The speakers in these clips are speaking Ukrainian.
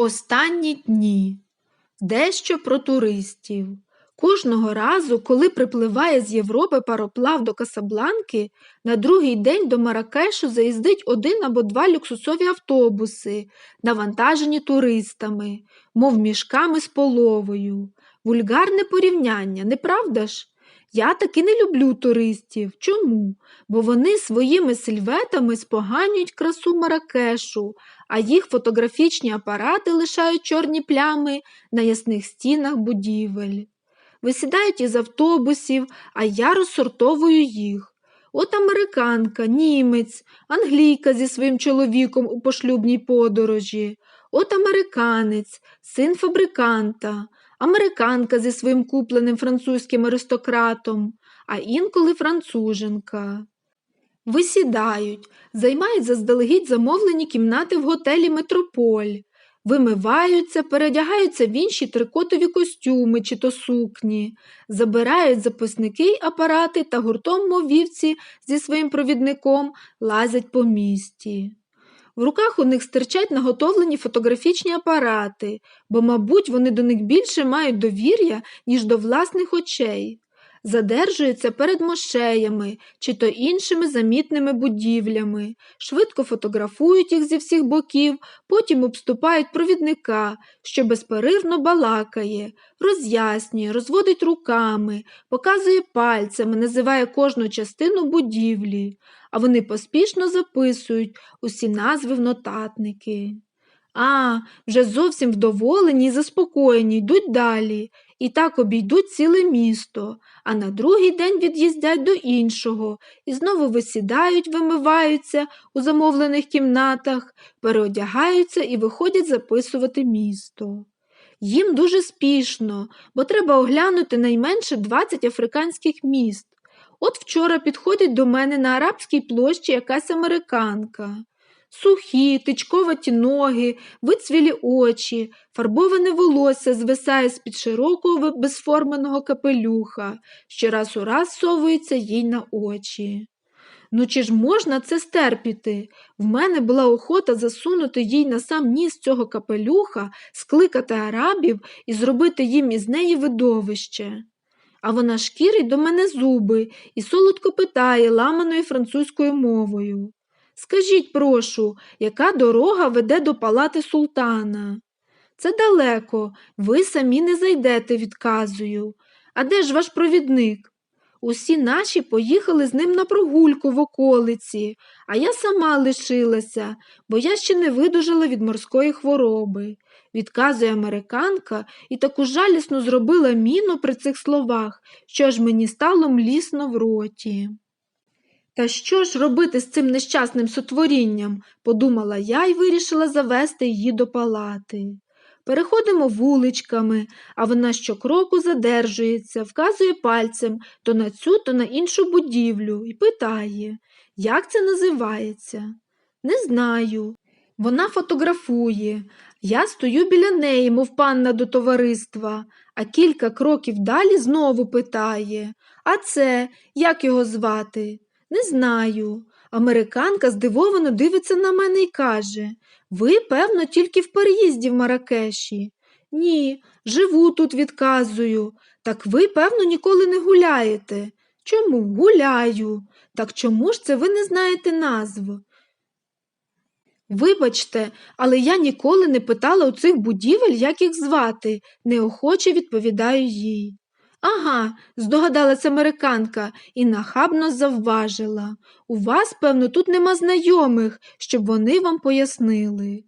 Останні дні. Дещо про туристів. Кожного разу, коли припливає з Європи пароплав до Касабланки, на другий день до Маракешу заїздить один або два люксусові автобуси, навантажені туристами, мов мішками з половою. Вульгарне порівняння, не правда ж? Я таки не люблю туристів. Чому? Бо вони своїми сильветами споганюють красу Маракешу, а їх фотографічні апарати лишають чорні плями на ясних стінах будівель. Висідають із автобусів, а я розсортовую їх. От американка, німець, англійка зі своїм чоловіком у пошлюбній подорожі, от американець, син фабриканта, американка зі своїм купленим французьким аристократом, а інколи француженка. Висідають, займають заздалегідь замовлені кімнати в готелі Метрополь, вимиваються, передягаються в інші трикотові костюми чи то сукні, забирають записники й апарати та гуртом мов вівці зі своїм провідником лазять по місті. В руках у них стирчать наготовлені фотографічні апарати, бо, мабуть, вони до них більше мають довір'я, ніж до власних очей. Задержуються перед мошеями чи то іншими замітними будівлями, швидко фотографують їх зі всіх боків, потім обступають провідника, що безперервно балакає, роз'яснює, розводить руками, показує пальцями, називає кожну частину будівлі, а вони поспішно записують усі назви в нотатники. А, вже зовсім вдоволені й заспокоєні, йдуть далі, і так обійдуть ціле місто, а на другий день від'їздять до іншого і знову висідають, вимиваються у замовлених кімнатах, переодягаються і виходять записувати місто. Їм дуже спішно, бо треба оглянути найменше 20 африканських міст. От вчора підходить до мене на арабській площі якась американка. Сухі, тичковаті ноги, вицвілі очі, фарбоване волосся звисає з-під широкого безформеного капелюха, що раз у раз совується їй на очі. Ну, чи ж можна це стерпіти? В мене була охота засунути їй на сам ніс цього капелюха, скликати арабів і зробити їм із неї видовище. А вона шкірить до мене зуби і солодко питає ламаною французькою мовою. Скажіть, прошу, яка дорога веде до палати султана? Це далеко, ви самі не зайдете, відказую. А де ж ваш провідник? Усі наші поїхали з ним на прогульку в околиці, а я сама лишилася, бо я ще не видужала від морської хвороби, відказує американка і таку жалісно зробила міну при цих словах, що аж мені стало млісно в роті. Та що ж робити з цим нещасним сотворінням? подумала я і вирішила завести її до палати. Переходимо вуличками, а вона щокроку задержується, вказує пальцем то на цю, то на іншу будівлю і питає, як це називається? Не знаю. Вона фотографує. Я стою біля неї, мов панна до товариства, а кілька кроків далі знову питає А це, як його звати? Не знаю. Американка здивовано дивиться на мене і каже Ви, певно, тільки в переїзді в Маракеші. Ні, живу тут, відказую. Так ви, певно, ніколи не гуляєте. Чому? Гуляю. Так чому ж це ви не знаєте назв? Вибачте, але я ніколи не питала у цих будівель, як їх звати, неохоче відповідаю їй. Ага, здогадалася американка і нахабно завважила. У вас, певно, тут нема знайомих, щоб вони вам пояснили.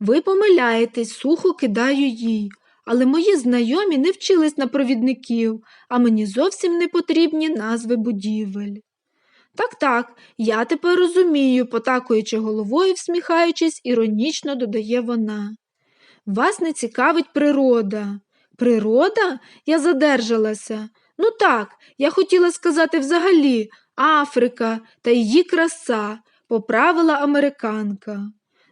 Ви помиляєтесь, сухо кидаю їй, але мої знайомі не вчились на провідників, а мені зовсім не потрібні назви будівель. Так, так, я тепер розумію, потакуючи головою, всміхаючись, іронічно додає вона. Вас не цікавить природа. Природа? Я задержалася. Ну так, я хотіла сказати взагалі Африка та її краса, поправила американка.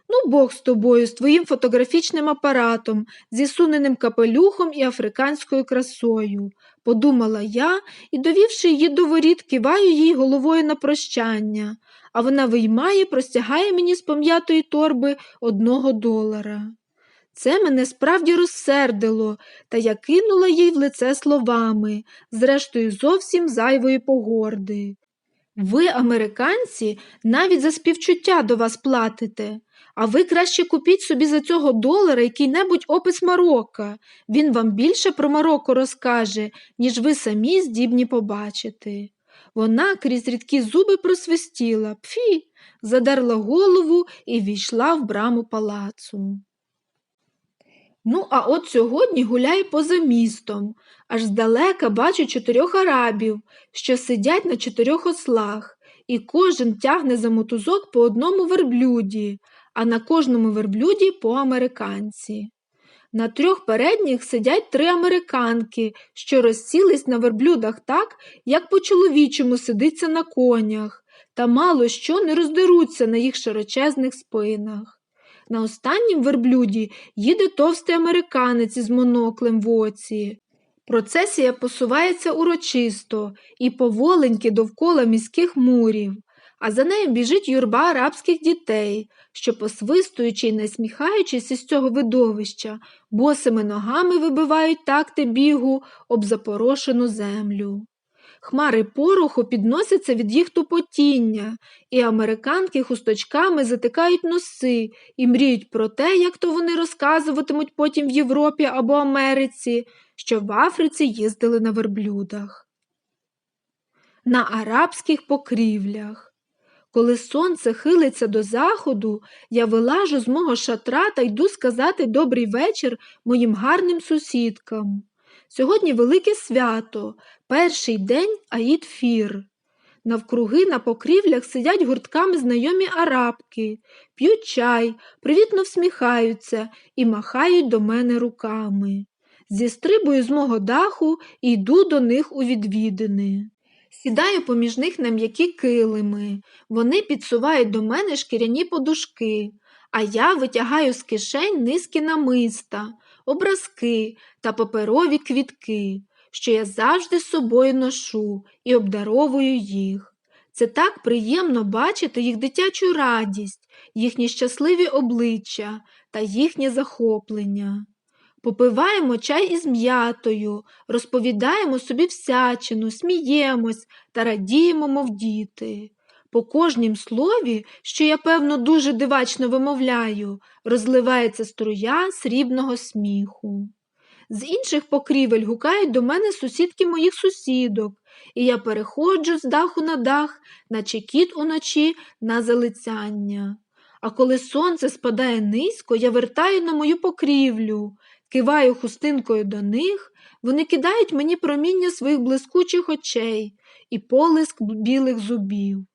Ну, Бог з тобою, з твоїм фотографічним апаратом, зі суненим капелюхом і африканською красою, подумала я і, довівши її до воріт, киваю їй головою на прощання, а вона виймає, простягає мені з пом'ятої торби одного долара. Це мене справді розсердило, та я кинула їй в лице словами, зрештою, зовсім зайвої погорди. Ви, американці, навіть за співчуття до вас платите, а ви краще купіть собі за цього долара який-небудь опис Марокко. Він вам більше про Марокко розкаже, ніж ви самі здібні побачити. Вона крізь рідкі зуби просвистіла, пфі, задерла голову і війшла в браму палацу. Ну, а от сьогодні гуляю поза містом, аж здалека бачу чотирьох арабів, що сидять на чотирьох ослах, і кожен тягне за мотузок по одному верблюді, а на кожному верблюді по американці. На трьох передніх сидять три американки, що розсілись на верблюдах так, як по чоловічому сидиться на конях, та мало що не роздеруться на їх широчезних спинах. На останнім верблюді їде товстий американець із моноклем в оці. Процесія посувається урочисто і поволеньки довкола міських мурів, а за нею біжить юрба арабських дітей, що, посвистуючи й насміхаючись із цього видовища, босими ногами вибивають такти бігу об запорошену землю. Хмари пороху підносяться від їх тупотіння, і американки хусточками затикають носи і мріють про те, як то вони розказуватимуть потім в Європі або Америці, що в Африці їздили на верблюдах. На арабських покрівлях. Коли сонце хилиться до заходу, я вилажу з мого шатра та йду сказати добрий вечір моїм гарним сусідкам. Сьогодні велике свято, перший день Аїд Фір. Навкруги на покрівлях сидять гуртками знайомі арабки, п'ють чай, привітно всміхаються і махають до мене руками. Зістрибую з мого даху і йду до них у відвідини. Сідаю поміж них на м'які килими. Вони підсувають до мене шкіряні подушки, а я витягаю з кишень низки намиста, образки та паперові квітки, що я завжди з собою ношу і обдаровую їх. Це так приємно бачити їх дитячу радість, їхні щасливі обличчя та їхнє захоплення. Попиваємо чай із м'ятою, розповідаємо собі всячину, сміємось та радіємо, мов діти. По кожнім слові, що я, певно, дуже дивачно вимовляю, розливається струя срібного сміху. З інших покрівель гукають до мене сусідки моїх сусідок, і я переходжу з даху на дах, наче кіт уночі на залицяння. А коли сонце спадає низько, я вертаю на мою покрівлю, киваю хустинкою до них, вони кидають мені проміння своїх блискучих очей і полиск білих зубів.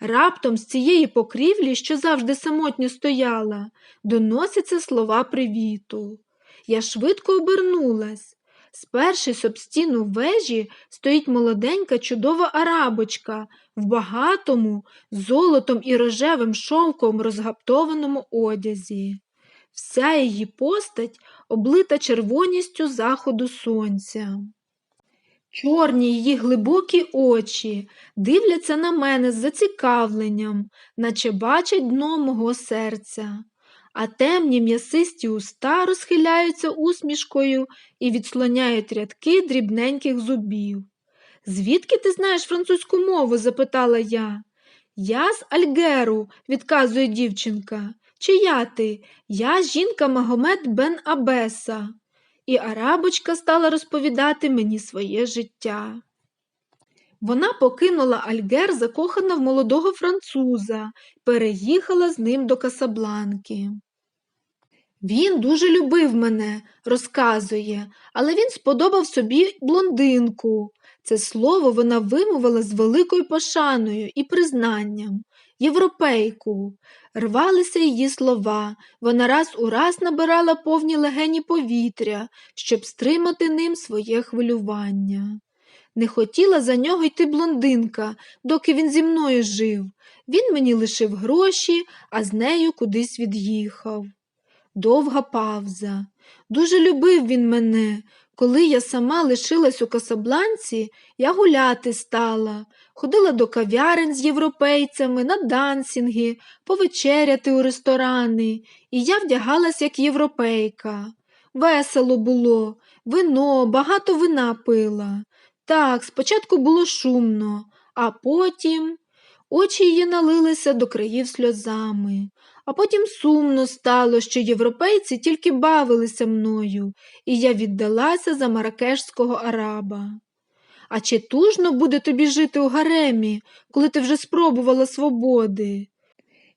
Раптом з цієї покрівлі, що завжди самотньо стояла, доносяться слова привіту. Я швидко обернулась. Спершись об стіну вежі, стоїть молоденька чудова арабочка в багатому, золотом і рожевим шовком розгаптованому одязі. Вся її постать облита червоністю заходу сонця. Чорні її глибокі очі дивляться на мене з зацікавленням, наче бачать дно мого серця, а темні м'ясисті уста розхиляються усмішкою і відслоняють рядки дрібненьких зубів. Звідки ти знаєш французьку мову? запитала я. Я з Альгеру, відказує дівчинка. Чия ти? Я жінка Магомед Бен Абеса і арабочка стала розповідати мені своє життя. Вона покинула Альгер, закохана в молодого француза, переїхала з ним до Касабланки. Він дуже любив мене, розказує, але він сподобав собі блондинку. Це слово вона вимовила з великою пошаною і признанням європейку. Рвалися її слова, вона раз у раз набирала повні легені повітря, щоб стримати ним своє хвилювання. Не хотіла за нього йти блондинка, доки він зі мною жив. Він мені лишив гроші, а з нею кудись від'їхав. Довга павза. Дуже любив він мене. Коли я сама лишилась у Касабланці, я гуляти стала, ходила до кав'ярень з європейцями, на дансінги, повечеряти у ресторани, і я вдягалась як європейка. Весело було, вино, багато вина пила. Так, спочатку було шумно, а потім очі її налилися до країв сльозами, а потім сумно стало, що європейці тільки бавилися мною, і я віддалася за маракешського араба. А чи тужно буде тобі жити у гаремі, коли ти вже спробувала свободи?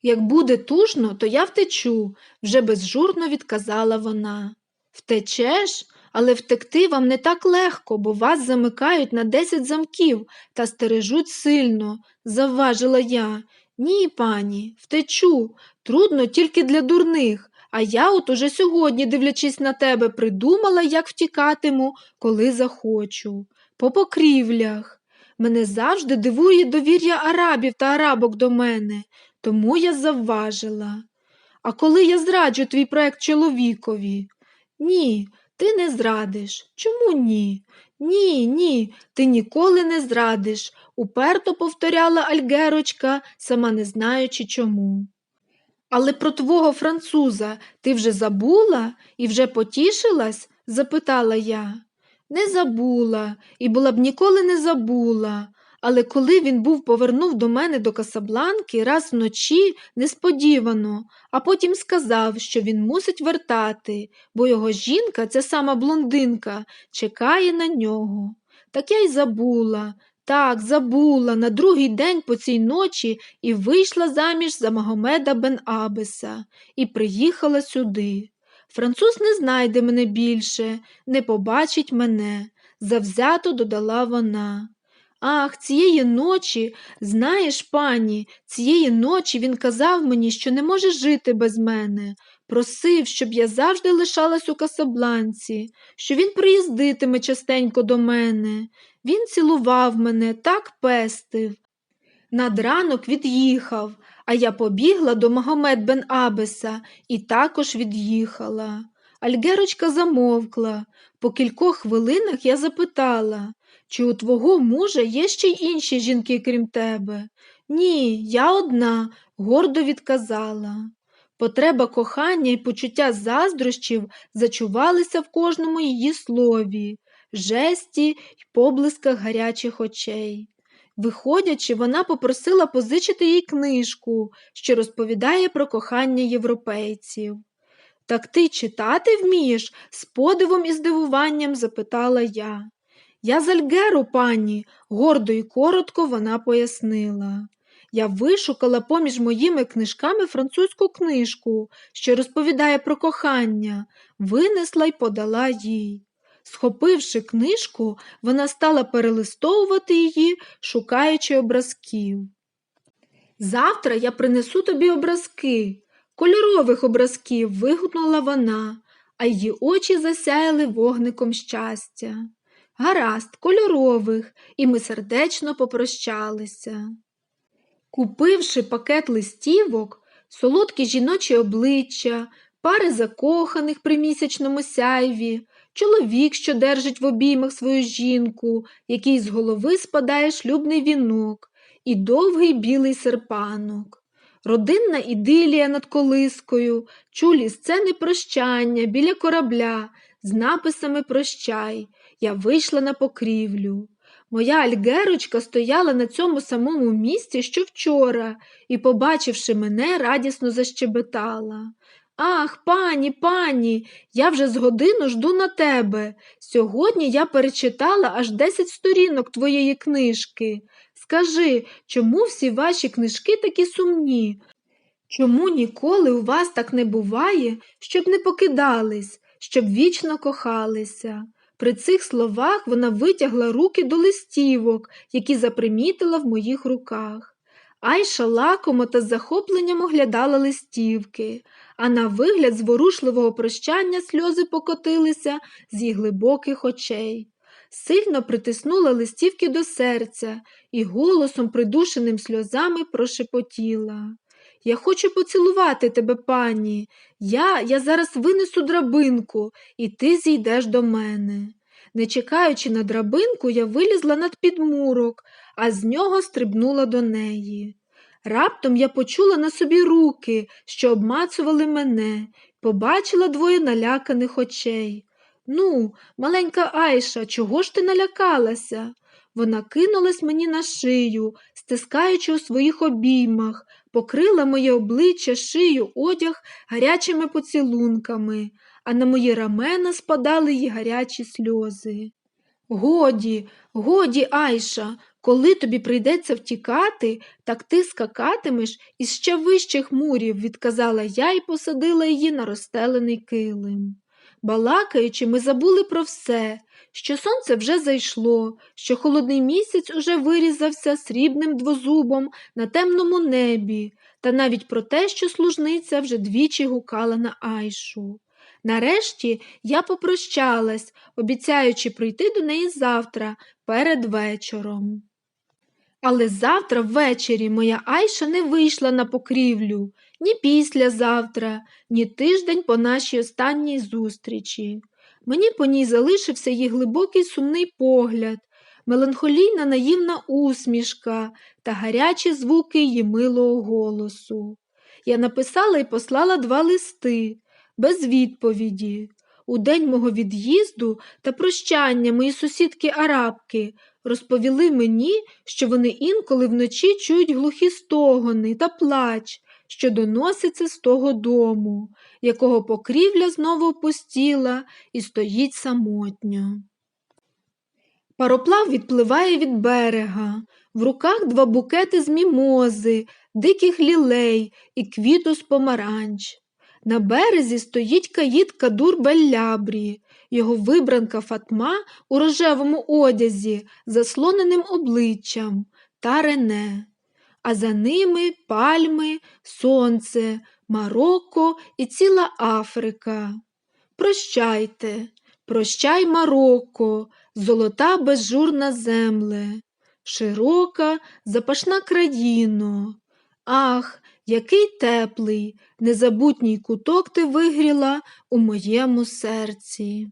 Як буде тужно, то я втечу, вже безжурно відказала вона. Втечеш, але втекти вам не так легко, бо вас замикають на десять замків та стережуть сильно, завважила я. Ні, пані, втечу. Трудно тільки для дурних. А я от уже сьогодні, дивлячись на тебе, придумала, як втікатиму, коли захочу. По покрівлях. Мене завжди дивує довір'я арабів та арабок до мене, тому я завважила. А коли я зраджу твій проект чоловікові? Ні, ти не зрадиш. Чому ні? Ні, ні, ти ніколи не зрадиш, уперто повторяла Альгерочка, сама не знаючи чому. Але про твого француза ти вже забула і вже потішилась? запитала я. Не забула і була б ніколи не забула. Але коли він був повернув до мене до Касабланки раз вночі несподівано, а потім сказав, що він мусить вертати, бо його жінка, ця сама блондинка, чекає на нього. Так я й забула, так, забула на другий день по цій ночі і вийшла заміж за Магомеда бен Абеса і приїхала сюди. Француз не знайде мене більше, не побачить мене, завзято додала вона. Ах, цієї ночі, знаєш, пані, цієї ночі він казав мені, що не може жити без мене, просив, щоб я завжди лишалась у Касабланці, що він приїздитиме частенько до мене. Він цілував мене, так пестив. Над ранок від'їхав, а я побігла до Магомед бен Абеса і також від'їхала. Альгерочка замовкла. По кількох хвилинах я запитала, чи у твого мужа є ще й інші жінки, крім тебе? Ні, я одна, гордо відказала. Потреба кохання і почуття заздрощів зачувалися в кожному її слові, жесті й поблисках гарячих очей. Виходячи, вона попросила позичити їй книжку, що розповідає про кохання європейців. Так ти читати вмієш? з подивом і здивуванням запитала я. Я з Альгеру, пані, гордо і коротко вона пояснила. Я вишукала поміж моїми книжками французьку книжку, що розповідає про кохання, винесла й подала їй. Схопивши книжку, вона стала перелистовувати її, шукаючи образків. Завтра я принесу тобі образки, кольорових образків, вигукнула вона, а її очі засяяли вогником щастя. Гаразд, кольорових, і ми сердечно попрощалися. Купивши пакет листівок, солодкі жіночі обличчя, пари закоханих при місячному сяйві, чоловік, що держить в обіймах свою жінку, який з голови спадає шлюбний вінок, і довгий білий серпанок. Родинна ідилія над колискою, чулі сцени прощання біля корабля з написами Прощай. Я вийшла на покрівлю. Моя Альгерочка стояла на цьому самому місці, що вчора, і, побачивши мене, радісно защебетала. Ах, пані, пані, я вже з годину жду на тебе. Сьогодні я перечитала аж десять сторінок твоєї книжки. Скажи, чому всі ваші книжки такі сумні? Чому ніколи у вас так не буває, щоб не покидались, щоб вічно кохалися? При цих словах вона витягла руки до листівок, які запримітила в моїх руках. Айша лакомо та з захопленням оглядала листівки, а на вигляд зворушливого прощання сльози покотилися з її глибоких очей. Сильно притиснула листівки до серця і голосом, придушеним сльозами, прошепотіла. Я хочу поцілувати тебе, пані. Я, я зараз винесу драбинку, і ти зійдеш до мене. Не чекаючи на драбинку, я вилізла над підмурок, а з нього стрибнула до неї. Раптом я почула на собі руки, що обмацували мене, побачила двоє наляканих очей. Ну, маленька Айша, чого ж ти налякалася? Вона кинулась мені на шию, стискаючи у своїх обіймах, покрила моє обличчя, шию, одяг гарячими поцілунками, а на мої рамена спадали її гарячі сльози. Годі, годі, Айша, коли тобі прийдеться втікати, так ти скакатимеш із ще вищих мурів, відказала я і посадила її на розстелений килим. Балакаючи, ми забули про все, що сонце вже зайшло, що холодний місяць уже вирізався срібним двозубом на темному небі, та навіть про те, що служниця вже двічі гукала на Айшу. Нарешті я попрощалась, обіцяючи прийти до неї завтра перед вечором. Але завтра ввечері моя Айша не вийшла на покрівлю ні післязавтра, ні тиждень по нашій останній зустрічі. Мені по ній залишився її глибокий сумний погляд, меланхолійна наївна усмішка та гарячі звуки її милого голосу. Я написала і послала два листи без відповіді. У день мого від'їзду та прощання мої сусідки арабки розповіли мені, що вони інколи вночі чують глухі стогони та плач, що доноситься з того дому, якого покрівля знову опустіла і стоїть самотньо. Пароплав відпливає від берега, в руках два букети з мімози, диких лілей і квіту з помаранч. На березі стоїть каїд Кадур Беллябрі, його вибранка Фатма у рожевому одязі, заслоненим обличчям та Рене, а за ними пальми, сонце, Марокко і ціла Африка. Прощайте, прощай, Марокко, золота безжурна земле, широка, запашна країно. Ах, який теплий, незабутній куток ти вигріла у моєму серці.